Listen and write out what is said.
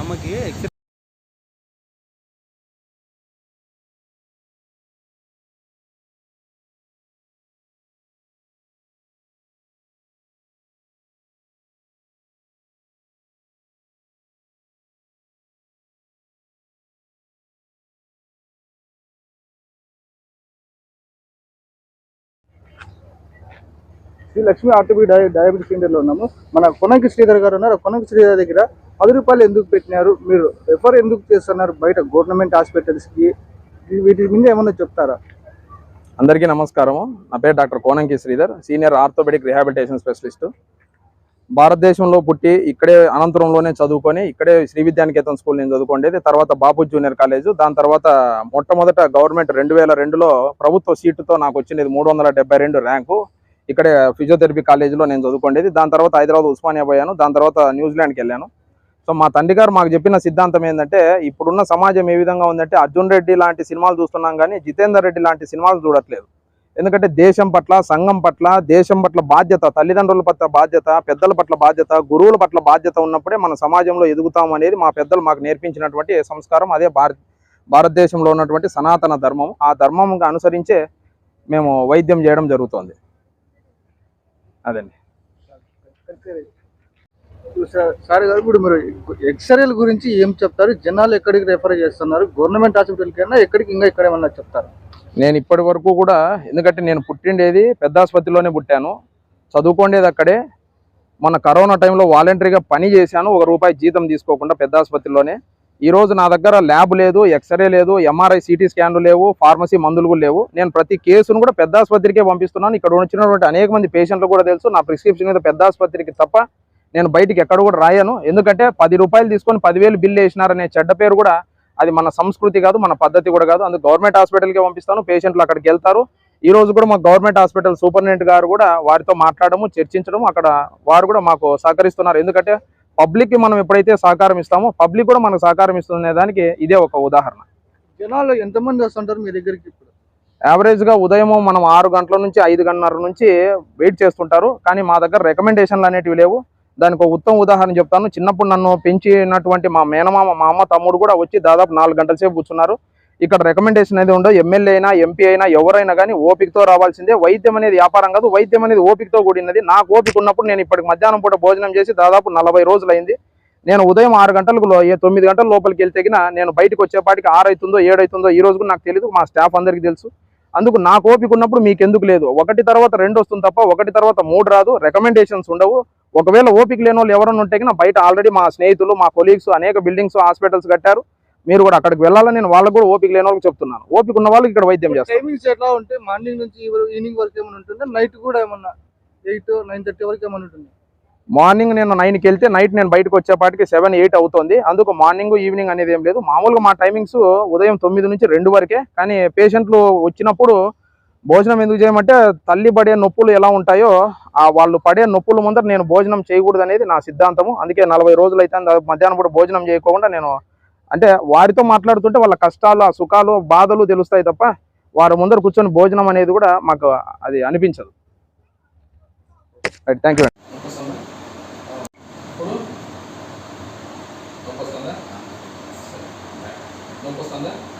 అమ్మకి Shri Lakshmi RTB die సెంటర్లో ఉన్నాము. మన కొనకి శ్రీధర్ గారు ఉన్నారు. కొనకి శ్రీధర్ దగ్గర పది రూపాయలు ఎందుకు పెట్టినారు? మీరు రెఫర్ ఎందుకు చేస్తున్నారు? బయట గవర్నమెంట్ హాస్పిటల్స్కి వీటి మీద ఏమన్నా చెప్తారా? అందరికీ నమస్కారము నా పేరు doctor Konanki Sridhar senior orthopaedic rehabilitation specialist. భారతదేశంలో పుట్టి ఇక్కడే అనంతరంలోనే చదువుకొని ఇక్కడే శ్రీ విద్యానికేతన్ స్కూల్ నేను చదువుకోండేది తర్వాత బాపు జూనియర్ కాలేజ్. దాని తర్వాత మొట్టమొదట గవర్నమెంట్ రెండు వేల రెండులో ప్రభుత్వ సీటుతో నాకు వచ్చినది మూడు వందల డెబ్బై రెండు ర్యాంకు. ఇక్కడే ఫిజియోథెరపీ కాలేజీలో నేను చదువుకోండేది దాని తర్వాత హైదరాబాద్ ఉస్మానియా పోయాను. దాని తర్వాత న్యూజిలాండ్కి వెళ్ళాను. సో మా తండ్రి గారు మాకు చెప్పిన సిద్ధాంతం ఏంటంటే ఇప్పుడున్న సమాజం ఏ విధంగా ఉందంటే అర్జున్ రెడ్డి లాంటి సినిమాలు చూస్తున్నాం కానీ జితేందర్ రెడ్డి లాంటి సినిమాలు చూడట్లేదు. ఎందుకంటే దేశం పట్ల సంఘం పట్ల దేశం పట్ల బాధ్యత తల్లిదండ్రుల పట్ల బాధ్యత పెద్దల పట్ల బాధ్యత గురువుల పట్ల బాధ్యత ఉన్నప్పుడే మన సమాజంలో ఎదుగుతాం అనేది మా పెద్దలు మాకు నేర్పించినటువంటి సంస్కారం. అదే భారత భారతదేశంలో ఉన్నటువంటి సనాతన ధర్మం. ఆ ధర్మంగా అనుసరించే మేము వైద్యం చేయడం జరుగుతుంది. అదండి. సార్- గారు ఇప్పుడు మీరు ఎక్స్రేల గురించి ఏం చెప్తారు? జనాలు ఎక్కడికి రెఫర్ చేస్తున్నారు? గవర్నమెంట్ హాస్పిటల్కి అయినా ఎక్కడికి ఇంకా ఇక్కడ ఏమన్నా చెప్తారు? నేను ఇప్పటి వరకు కూడా ఎందుకంటే నేను పుట్టిండేది పెద్ద ఆసుపత్రిలోనే పుట్టాను. చదువుకోండేది అక్కడే. మన కరోనా టైంలో వాలంటరీగా పని చేశాను. ఒక రూపాయి జీతం తీసుకోకుండా పెద్ద ఆసుపత్రిలోనే ఈ రోజు నా దగ్గర ల్యాబ్ లేదు ఎక్స్రే లేదు ఎంఆర్ఐ సిటీ స్కాన్లు లేవు ఫార్మసీ మందులు కూడా లేవు. నేను ప్రతి కేసును కూడా పెద్ద ఆసుపత్రికే పంపిస్తున్నాను. ఇక్కడ వచ్చినటువంటి అనేక మంది పేషెంట్లు కూడా తెలుసు. నా ప్రిస్క్రిప్షన్ మీద పెద్ద ఆసుపత్రికి తప్ప నేను బయటికి ఎక్కడ కూడా రాయను. ఎందుకంటే పది రూపాయలు తీసుకొని పదివేలు బిల్లు వేసినారనే చెడ్డ పేరు కూడా అది మన సంస్కృతి కాదు మన పద్ధతి కూడా కాదు. అందుకు గవర్నమెంట్ హాస్పిటల్కి పంపిస్తాను. పేషెంట్లు అక్కడికి వెళ్తారు. ఈ రోజు కూడా మా గవర్నమెంట్ హాస్పిటల్ సూపరింటెండెంట్ గారు కూడా వారితో మాట్లాడము చర్చించడం అక్కడ వారు కూడా మాకు సహకరిస్తున్నారు. ఎందుకంటే పబ్లిక్కి మనం ఎప్పుడైతే సహకారం ఇస్తామో పబ్లిక్ కూడా మనకు సహకారం ఇస్తుందనే దానికి ఇదే ఒక ఉదాహరణ. జనాలు ఎంతమంది వస్తుంటారు మీ దగ్గరికి ఇప్పుడు? యావరేజ్గా ఉదయం మనం ఆరు గంటల నుంచి ఐదు గంటల నుంచి వెయిట్ చేస్తుంటారు. కానీ మా దగ్గర రికమెండేషన్లు అనేటివి లేవు. దానికి ఒక ఉత్తమ ఉదాహరణ చెప్తాను. చిన్నప్పుడు నన్ను పెంచినటువంటి మా మేనమామ మా అమ్మ తమ్ముడు కూడా వచ్చి దాదాపు నాలుగు గంటల సేపు కూర్చున్నారు. ఇక్కడ రికమెండేషన్ అనేది ఉండదు. ఎమ్మెల్యే అయినా ఎంపీ అయినా ఎవరైనా కానీ ఓపికతో రావాల్సిందే. వైద్యం అనేది వ్యాపారం కాదు. వైద్యం అనేది ఓపికతో కూడినది. నాకు ఓపిక ఉన్నప్పుడు నేను ఇప్పటికి మధ్యాహ్నం పూట భోజనం చేసి దాదాపు నలభై రోజులు అయింది నేను ఉదయం ఆరు గంటలకు తొమ్మిది గంటల లోపలికి వెళ్తే నేను బయటకు వచ్చేపాటికి ఆరు అవుతుందో ఏడు అవుతుందో ఈ రోజు కూడా నాకు తెలియదు మా స్టాఫ్ అందరికీ తెలుసు. అందుకు నాకు ఓపిక ఉన్నప్పుడు మీకు ఎందుకు లేదు. ఒకటి తర్వాత రెండు వస్తుంది తప్ప ఒకటి తర్వాత మూడు రాదు. రికమెండేషన్స్ ఉండవు. ఒకవేళ ఓపిక లేని వాళ్ళు ఎవరైనా ఉంటే గిన బయట ఆల్రెడీ మా స్నేహితులు మా కొలీగ్స్ అనేక బిల్డింగ్స్ హాస్పిటల్స్ కట్టారు. మీరు కూడా అక్కడికి వెళ్ళాలని నేను వాళ్ళకు కూడా ఓపిక లేని వాళ్ళకి చెప్తున్నాను. ఓపిక ఉన్న వాళ్ళకి ఇక్కడ వైద్యం చేస్తారు టైమింగ్స్ ఎట్లా ఉంటే మార్నింగ్ నుంచి ఈవినింగ్ వరకు ఏమైనా ఉంటుందా? నైట్ కూడా ఏమన్నా ఎయిట్ నైన్ థర్టీ వరకు ఏమైనా ఉంటుంది? మార్నింగ్ నేను నైన్కి వెళ్తే నైట్ నేను బయటకు వచ్చేపాటికి సెవెన్ ఎయిట్ అవుతుంది. అందుకు మార్నింగ్ ఈవినింగ్ అనేది ఏం లేదు. మామూలుగా మా టైమింగ్స్ ఉదయం తొమ్మిది నుంచి రెండు వరకే. కానీ పేషెంట్లు వచ్చినప్పుడు భోజనం ఎందుకు చేయమంటే తల్లి పడే నొప్పులు ఎలా ఉంటాయో ఆ వాళ్ళు పడే నొప్పుల ముందర నేను భోజనం చేయకూడదు అనేది నా సిద్ధాంతము. అందుకే నలభై రోజులు అయితే మధ్యాహ్నం కూడా భోజనం చేయకుండా నేను అంటే వారితో మాట్లాడుతుంటే వాళ్ళ కష్టాలు ఆ సుఖాలు బాధలు తెలుస్తాయి తప్ప వారి ముందర కూర్చొని భోజనం అనేది కూడా మాకు అది అనిపించదు. Thank you compost on the